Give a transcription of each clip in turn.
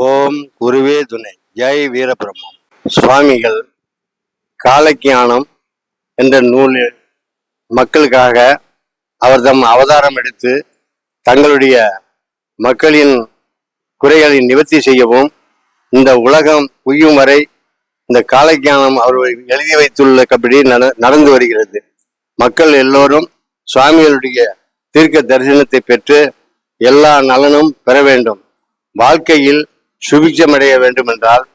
ஓம் குருவே துணை. ஜெய் வீரபிரம்மம். சுவாமிகள் காலக்கியானம் என்ற நூலில் மக்களுக்காக அவர் தம் அவதாரம் எடுத்து தங்களுடைய மக்களின் குறைகளை நிவர்த்தி செய்யவும் இந்த உலகம் உய்யும் வரை இந்த காலக்கியானம் அவர் எழுதி வைத்துள்ள நட- நடந்து வருகிறது. மக்கள் எல்லோரும் சுவாமிகளுடைய தீர்க்க தரிசனத்தை பெற்று எல்லா நலனும் பெற வேண்டும். வாழ்க்கையில் சுபிச்சமடைய வேண்டும் என்றால்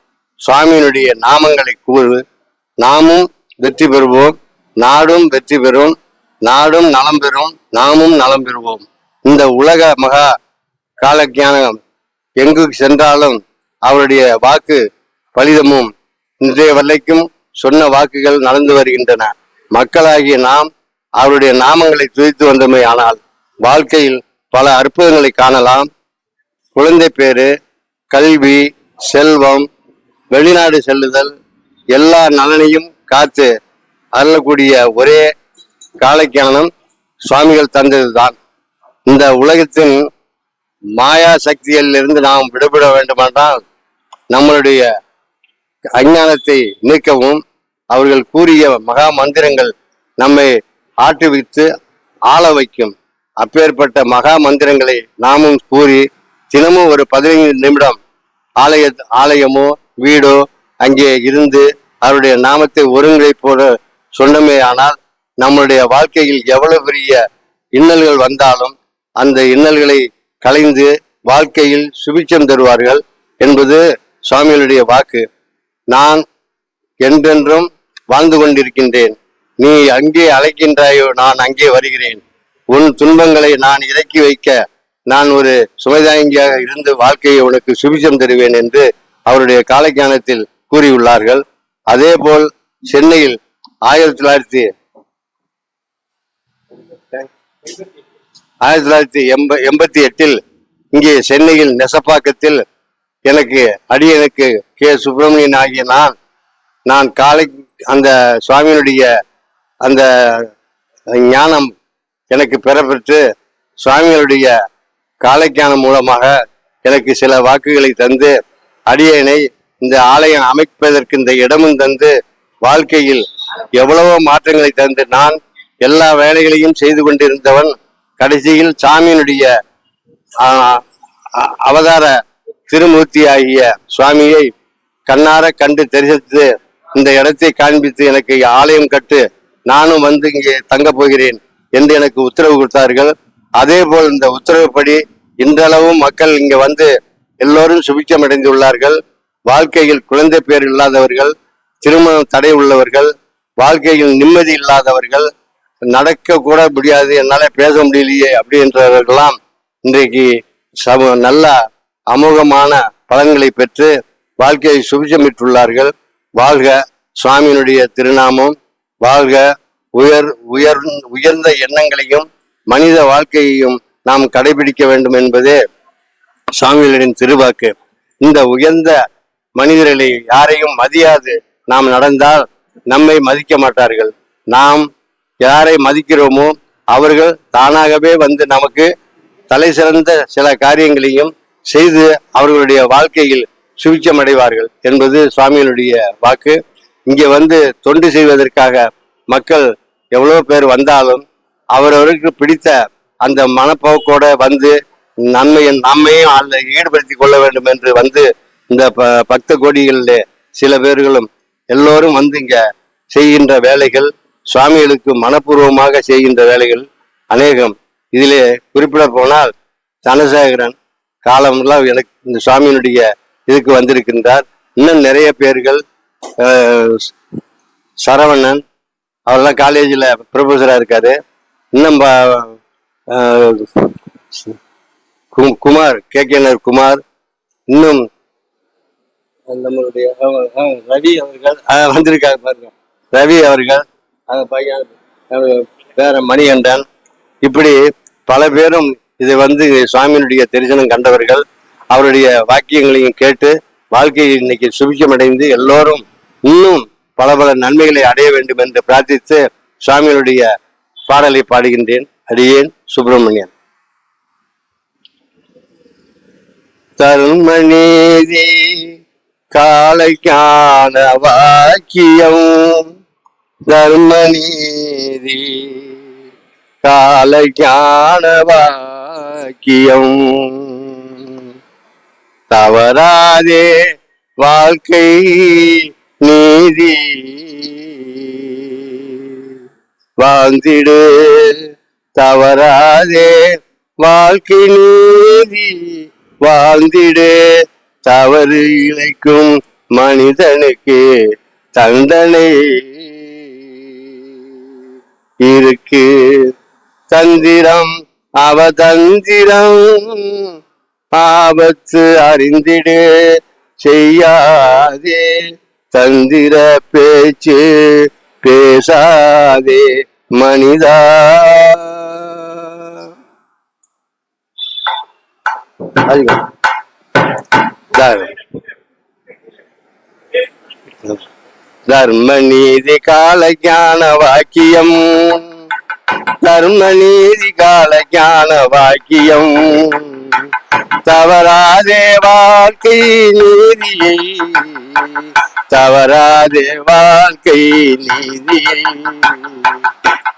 சுவாமியினுடைய நாமங்களை கூறு. நாமும் வெற்றி பெறுவோம். நாடும் வெற்றி பெறும். நாடும் நலம் பெறும். நாமும் நலம் பெறுவோம். இந்த உலக மகா காலஜானம் எங்கு சென்றாலும் அவருடைய வாக்கு பலிதமும் இன்றைய வரைக்கும் சொன்ன வாக்குகள் நடந்து வருகின்றன. மக்களாகிய நாம் அவருடைய நாமங்களை துதித்து வந்தமை. ஆனால் வாழ்க்கையில் பல அற்புதங்களை காணலாம். குழந்தை பேரு கல்வி செல்வம் வெளிநாடு செல்லுதல் எல்லா நலனையும் காத்து அருளக்கூடிய ஒரே காலக்கியானம் சுவாமிகள் தந்ததுதான். இந்த உலகத்தின் மாயா சக்திகளிலிருந்து நாம் விடுபட வேண்டுமென்றால் நம்மளுடைய அஞ்ஞானத்தை நீக்கவும் அவர்கள் கூறிய மகா மந்திரங்கள் நம்மை ஆட்டுவித்து ஆள வைக்கும். அப்பேற்பட்ட மகா மந்திரங்களை நாமும் கூறி தினமும் ஒரு பதினைந்து நிமிடம் ஆலய ஆலயமோ வீடோ அங்கே இருந்து அவருடைய நாமத்தை ஒருங்கிணைப்போட சொன்னமே ஆனால் நம்மளுடைய வாழ்க்கையில் எவ்வளவு பெரிய இன்னல்கள் வந்தாலும் அந்த இன்னல்களை களைந்து வாழ்க்கையில் சுபிச்சம் தருவார்கள் என்பது சுவாமிகளுடைய வாக்கு. நான் என்றென்றும் வாழ்ந்து கொண்டிருக்கின்றேன். நீ அங்கே அழைக்கின்றாயோ நான் அங்கே வருகிறேன். உன் துன்பங்களை நான் இறக்கி வைக்க நான் ஒரு சுமைதாயங்கியாக இருந்து வாழ்க்கையை உனக்கு சுபிச்சம் தருவேன் என்று அவருடைய காலஞானத்தில் கூறியுள்ளார்கள். அதே போல் சென்னையில் ஆயிரத்தி தொள்ளாயிரத்தி ஆயிரத்தி தொள்ளாயிரத்தி எண்ப எண்பத்தி எட்டில் இங்கே சென்னையில் நெசப்பாக்கத்தில் எனக்கு அடியனுக்கு கே. சுப்பிரமணியன் ஆகிய நான் நான் காலை அந்த சுவாமியினுடைய அந்த ஞானம் எனக்கு பெறப்பெற்று சுவாமிகளுடைய காலைக்கான மூலமாக எனக்கு சில வாக்குகளை தந்து அடியனை இந்த ஆலயம் அமைப்பதற்கு இந்த இடமும் தந்து வாழ்க்கையில் எவ்வளவோ மாற்றங்களை தந்து நான் எல்லா வேலைகளையும் செய்து கொண்டிருந்தவன் கடைசியில் சாமியினுடைய அவதார திருமூர்த்தி ஆகிய சுவாமியை கண்ணார கண்டு தரிசித்து இந்த இடத்தை காண்பித்து எனக்கு ஆலயம் கட்டு நானும் வந்து இங்கே தங்க போகிறேன் என்று எனக்கு உத்தரவு கொடுத்தார்கள். அதே போல் இந்த உத்தரவுப்படி இன்றளவும் மக்கள் இங்கே வந்து எல்லோரும் சுபிச்சம் அடைந்துள்ளார்கள் வாழ்க்கையில் குழந்தை பேர் இல்லாதவர்கள் திருமணம் தடை உள்ளவர்கள் வாழ்க்கையில் நிம்மதி இல்லாதவர்கள் நடக்க கூட முடியாது என்னால பேச முடியலையே அப்படின்றவர்கள்லாம் இன்றைக்கு சம நல்ல அமோகமான பலன்களை பெற்று வாழ்க்கையை சுபிச்சமிட்டுள்ளார்கள் வாழ்க சுவாமியினுடைய திருநாமம் வாழ்க உயர் உயர் உயர்ந்த எண்ணங்களையும் மனித வாழ்க்கையையும் நாம் கடைபிடிக்க வேண்டும் என்பதே சுவாமிகளின் திருவாக்கு இந்த உயர்ந்த மனிதர்களை யாரையும் மதியாது. நாம் நடந்தால் நம்மை மதிக்க மாட்டார்கள். நாம் யாரை மதிக்கிறோமோ அவர்கள் தானாகவே வந்து நமக்கு தலை சிறந்த சில காரியங்களையும் செய்து அவர்களுடைய வாழ்க்கையில் சுவிச்சம் அடைவார்கள் என்பது சுவாமிகளுடைய வாக்கு. இங்கே வந்து தொண்டு செய்வதற்காக மக்கள் எவ்வளோ பேர் வந்தாலும் அவரவருக்கு பிடித்த அந்த மனப்போக்கோட வந்து நன்மையை நம்மையும் அதில் ஈடுபடுத்தி கொள்ள வேண்டும் என்று வந்து இந்த ப- பக்த கோடிகளில் சில பேர்களும் எல்லோரும் வந்து இங்கே செய்கின்ற வேலைகள் சுவாமிகளுக்கு மனப்பூர்வமாக செய்கின்ற வேலைகள் அநேகம். இதிலே குறிப்பிட போனால் தனசேகரன் காலமெல்லாம் எனக்கு இந்த சுவாமியினுடைய இதுக்கு வந்திருக்கின்றார். இன்னும் நிறைய பேர்கள் சரவணன் அவரெல்லாம் காலேஜில் ப்ரொஃபஸராக இருக்காரு. இன்னும் ப- அஹ், கு- குமார் கே. குமார் இன்னும் நம்மளுடைய ரவி அவர்கள் வந்திருக்காங்க பாருங்க. ரவி அவர்கள். அந்த பையன் பேர மணிகண்டன். இப்படி பல பேரும் இதை வந்து சுவாமியினுடைய தரிசனம் கண்டவர்கள் அவருடைய வாக்கியங்களையும் கேட்டு வாழ்க்கையில் இன்னைக்கு சுபிச்சமடைந்து எல்லோரும் இன்னும் பல பல நன்மைகளை அடைய வேண்டும் என்று பிரார்த்தித்து சுவாமியினுடைய பாடலை பாடுகின்றேன். அடியேன் சுப்பிரமணியன். தர்மநீதி காலைக்கான வாக்கியம். தர்மநீதி காலைக்கான வாக்கியம். தவறாதே வாழ்க்கை நீதி. வாழ்ந்திடு தவறாதே வாழ்க்கை நீதி வாழ்ந்திடு தவறு இழைக்கும் மனிதனுக்கு தண்டனை இருக்கு. தந்திரம் அவதந்திரம் ஆபத்து அறிந்திடு. செய்யாதே தந்திர பேச்சு பேசாதே. மனிதா. தர்ம நீதி கால ஞான வாக்கியம். தர்ம நீதி கால ஞான வாக்கியம். தவறாதே வாழ்க்கை நீதியை தவறாதே வாழ்க்கை நீதி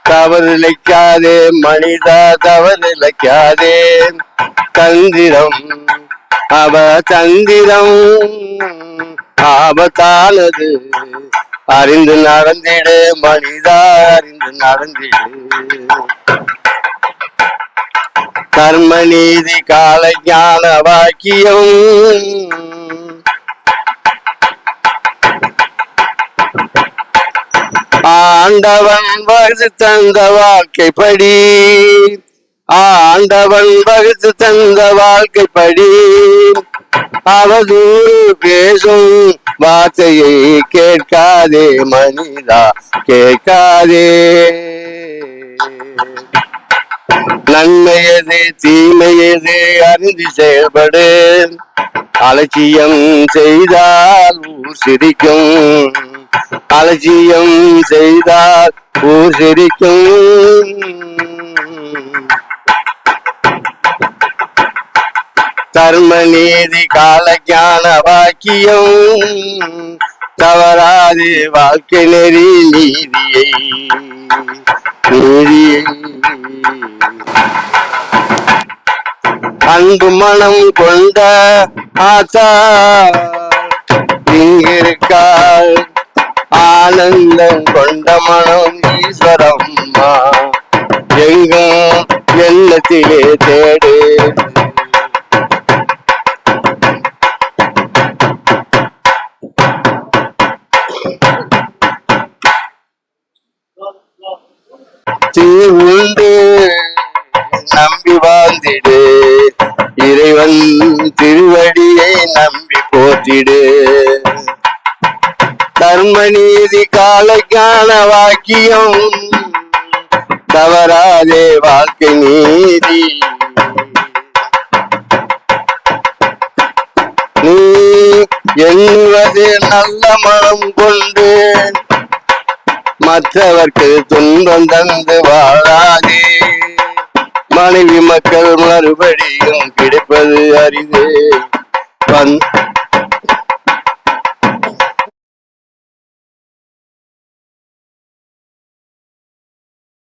தவறு தவறிழைக்காதே மனிதா தவறு தவறிழைக்காதே தந்திரம் அவ தந்திரம் ஆபத்தானது அறிந்து நடந்திடு மனிதா அறிந்து நடந்திடு. கர்ம நீதி கால ஞான வாக்கியம் ஆண்டவன் வகுத்து தந்த வாழ்க்கைப்படி. ஆண்டவன் வகுத்து தந்த வாழ்க்கைப்படி. அவதூறு பேசும் வார்த்தையை கேட்காதே மனிதா கேட்காதே. நன்மை எது தீமை எது அறிந்து செயல்படு. அலட்சியம் செய்தால் ஊர் சிரிக்கும். அலட்சியம் செய்தால் ஊர் சிரிக்கும் தர்ம நீதி கால ஞான வாக்கியம் தவறாது வாழ்க்கை நெறி நீதியை நீதியை. அன்பு மனம் கொண்ட ஆத்தா ஆனந்தம் கொண்ட மனம் ஈஸ்வரம்மா. எங்கும் எண்ணத்திலே தேடு. உண்டு நம்பி வாழ்ந்திடு. இறைவன் திருவடியை நம்பி போற்றிடு. கர்மநீதி காலைக்கான வாக்கியம். தவறாதே வாழ்க்கை நீதி. நீ எண்ணுவது நல்ல மனம் கொண்டு மற்றவர்க்கு துன்பம் தந்து வாழாதே. மனைவி மக்கள் மறுபடியும் கிடைப்பது அரிது.